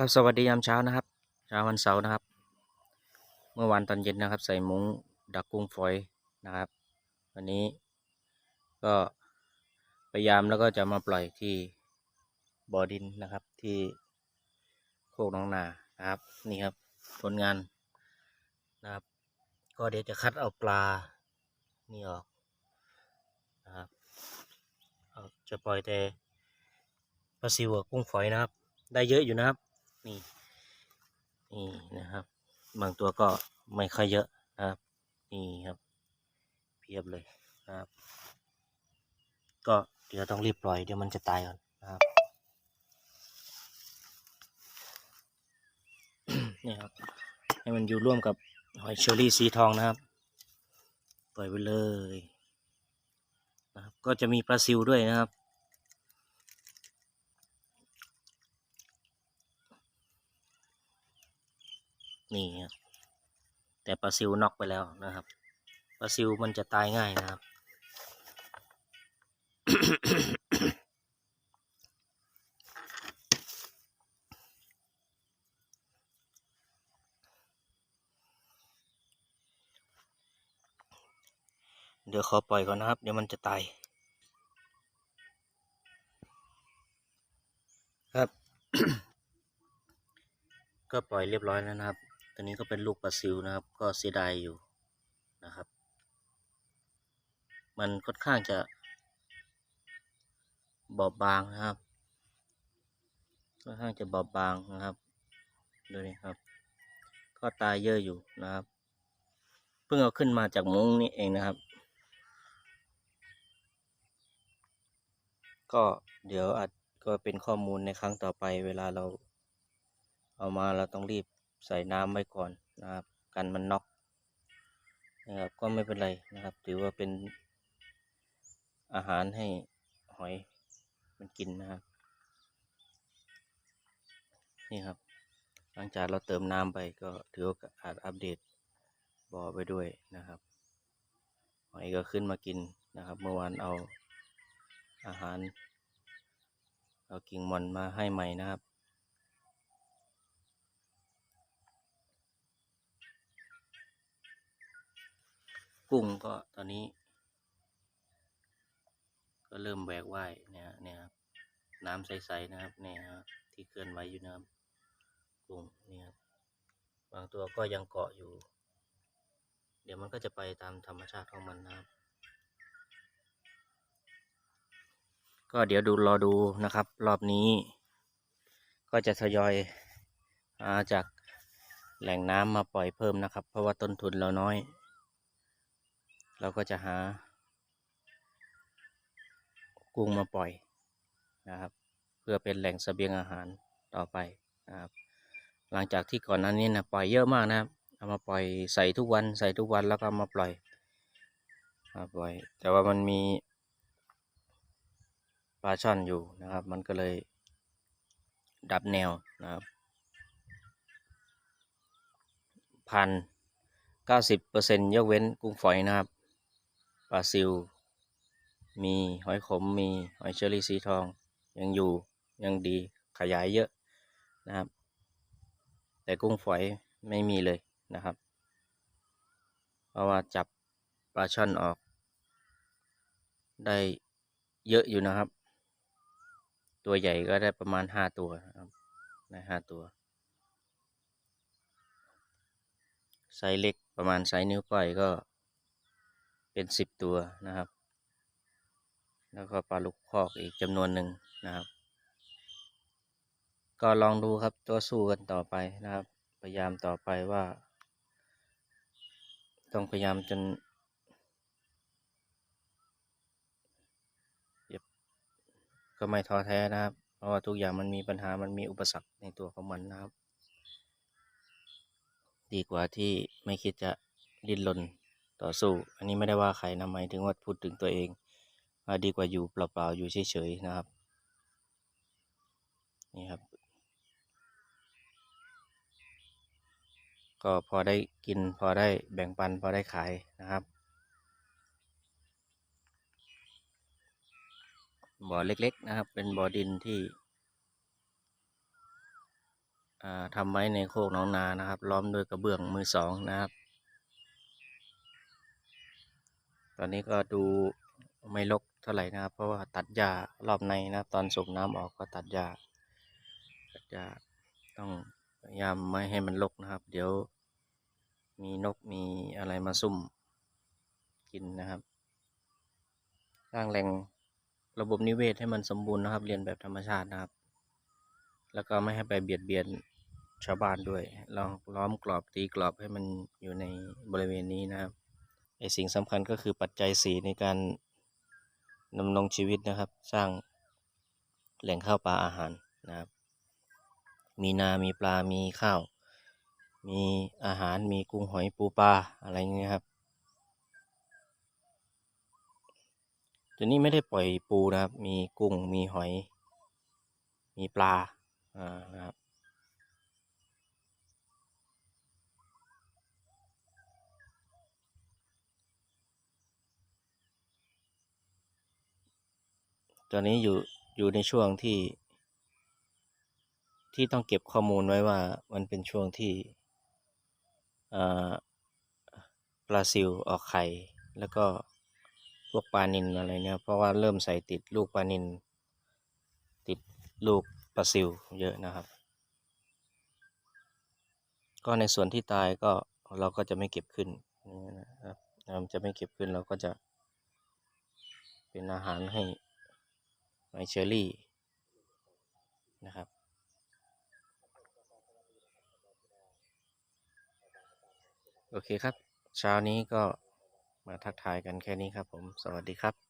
ครับสวัสดียามเช้านะครับเช้าวันเสาร์นะครับ เมื่อวานตอนเย็นนะครับ ใส่มุ้งดักกุ้งฝอยนะครับ วันนี้ก็พยายามแล้วก็จะมาปล่อยที่บ่อดินนะครับที่โคกน้องนานะครับนี่ครับผลงานนะครับ ก็เดี๋ยวจะคัดเอาปลานี่ออกนะครับจะปล่อยแต่ปลาซิวกับกุ้งฝอยนะครับ ได้เยอะอยู่นะครับ นี่นี่นะครับ บางตัวก็ไม่ค่อยเยอะนะครับ นี่ครับ เพียบเลยนะครับ ก็เดี๋ยวต้องรีบปล่อยเดี๋ยวมันจะตายก่อนนะครับนี่ครับ ให้มันอยู่ร่วมกับหอยเชอรี่สีทองนะครับ ปล่อยไปเลยนะครับ ก็จะมีปลาซิวด้วยนะครับ นี่ครับแต่ปลาซิวน็อกไปแล้วนะครับปลาซิวมันจะตายง่ายนะครับ เดี๋ยวขอปล่อยก่อนนะครับ เดี๋ยวมันจะตายครับ ก็ปล่อยเรียบร้อยแล้วนะครับ ตัวนี้ก็เป็นลูกปลาซิวนะครับ ก็เสียดายอยู่นะครับ มันค่อนข้างจะบอบบางนะครับ ค่อนข้างจะบอบบางนะครับ ดูนี่ครับ ก็ตายเยอะอยู่นะครับ เพิ่งเอาขึ้นมาจากมุ้งนี่เองนะครับ ก็เดี๋ยวอาจก็เป็นข้อมูลในครั้งต่อไป เวลาเราเอามาเราต้องรีบ ใส่น้ำไว้ก่อนนะครับ กันมันน็อกนะครับก็ไม่เป็นไรนะครับ ถือว่าเป็นอาหารให้หอยมันกินนะครับ นี่ครับ หลังจากเราเติมน้ำไปก็ถือโอกาสอัปเดตบ่อไปด้วยนะครับ หอยก็ขึ้นมากินนะครับ เมื่อวานเอาอาหาร เอากิ่งมอนมาให้ใหม่นะครับ กุ้งก็ตอนนี้ ก็เริ่มแหวกว่ายเนี่ยฮะเนี่ยครับน้ำใสๆนะครับเนี่ยครับที่เคลื่อนไหวอยู่นะครับกุ้งเนี่ครับบางตัวก็ยังเกาะอยู่ เดี๋ยวมันก็จะไปตามธรรมชาติของมันนะครับ ก็เดี๋ยวดูรอดูนะครับ รอบนี้ ก็จะทยอยหาจากแหล่งน้ำมาปล่อยเพิ่มนะครับ เพราะว่าต้นทุนเราน้อย เราก็จะหา กุ้งมาปล่อยนะครับ เพื่อเป็นแหล่งเสบียงอาหารต่อไปนะครับ หลังจากที่ก่อนหน้านี้นะปล่อยเยอะมากนะครับเอามาปล่อยใส่ทุกวันใส่ทุกวันแล้วก็มาปล่อยปล่อย แต่ว่ามันมีปลาช่อนอยู่นะครับ มันก็เลยดับแนวนะครับพันเก้าสิบเปอร์เซ็นยกเว้นกุ้งฝอยนะครับ ปลาซิวมีหอยขมมีหอยเชอรี่สีทอง ยังอยู่ยังดีขยายเยอะนะครับ แต่กุ้งฝอยไม่มีเลยนะครับ เพราะว่าจับปลาช่อนออก ได้เยอะอยู่นะครับ ตัวใหญ่ก็ได้ประมาณห้าตัวนะครับได้ห้าตัวไซส์เล็กประมาณไซส์นิ้วก้อยก็ เป็นสิบตัวนะครับ แล้วก็ปลาลูกคอกอีกจำนวนหนึ่งนะครับ ก็ลองดูครับตัวสู้กันต่อไปนะครับ พยายามต่อไปว่า ต้องพยายามจนก็ไม่ท้อแท้นะครับ เพราะว่าทุกอย่างมันมีปัญหา มันมีอุปสรรคในตัวของมันนะครับ ดีกว่าที่ไม่คิดจะดิ้นรน ต่อสู้ อันนี้ไม่ได้ว่าใครนะหมายถึงว่าพูดถึงตัวเองว่าดีกว่าอยู่เปล่าๆอยู่เฉยๆนะครับ นี่ครับ ก็พอได้กินพอได้แบ่งปันพอได้ขายนะครับบ่อเล็กๆนะครับ เป็นบ่อดินที่อ่าทำไว้ในโคกหน้องนานะครับ ล้อมด้วยกระเบื้องมือสองนะครับ ตอนนี้ก็ดูไม่รกเท่าไหร่นะครับ เพราะว่าตัดหญ้ารอบในนะครับตอนสูบน้ำออกก็ตัดหญ้าตัดหญ้าต้องพยายามไม่ให้มันรกนะครับ เดี๋ยวมีนกมีอะไรมาซุ่มกินนะครับสร้างแหล่งระบบนิเวศให้มันสมบูรณ์นะครับ เรียนแบบธรรมชาตินะครับ แล้วก็ไม่ให้ไปเบียดเบียนชาวบ้านด้วยลองล้อมกรอบตีกรอบให้มันอยู่ในบริเวณนี้นะครับ ไอสิ่งสำคัญก็คือปัจจัยสี่ในการดำรงชีวิตนะครับ สร้างแหล่งข้าวปลาอาหารนะครับ มีนา มีปลา มีข้าว มีอาหาร มีกุ้งหอยปูปลาอะไรอย่างเงี้ยครับตัวนี้ไม่ได้ปล่อยปูนะครับ มีกุ้ง มีหอย มีปลา อ่า นะครับ ตอนนี้อยู่อยู่ในช่วงที่ ที่ต้องเก็บข้อมูลไว้ว่ามันเป็นช่วงที่อ่าปลาซิวออกไข่ แล้วก็พวกปลานิลอะไรเนี่ยเพราะว่าเริ่มใส่ติดลูกปลานิลติดลูกปลาซิวเยอะนะครับ ก็ในส่วนที่ตายก็เราก็จะไม่เก็บขึ้นนะครับจะไม่เก็บขึ้นเราก็จะเป็นอาหารให้ ไมเชอรี่นะครับ โอเคครับ เช้านี้ก็มาทักทายกันแค่นี้ครับผม สวัสดีครับ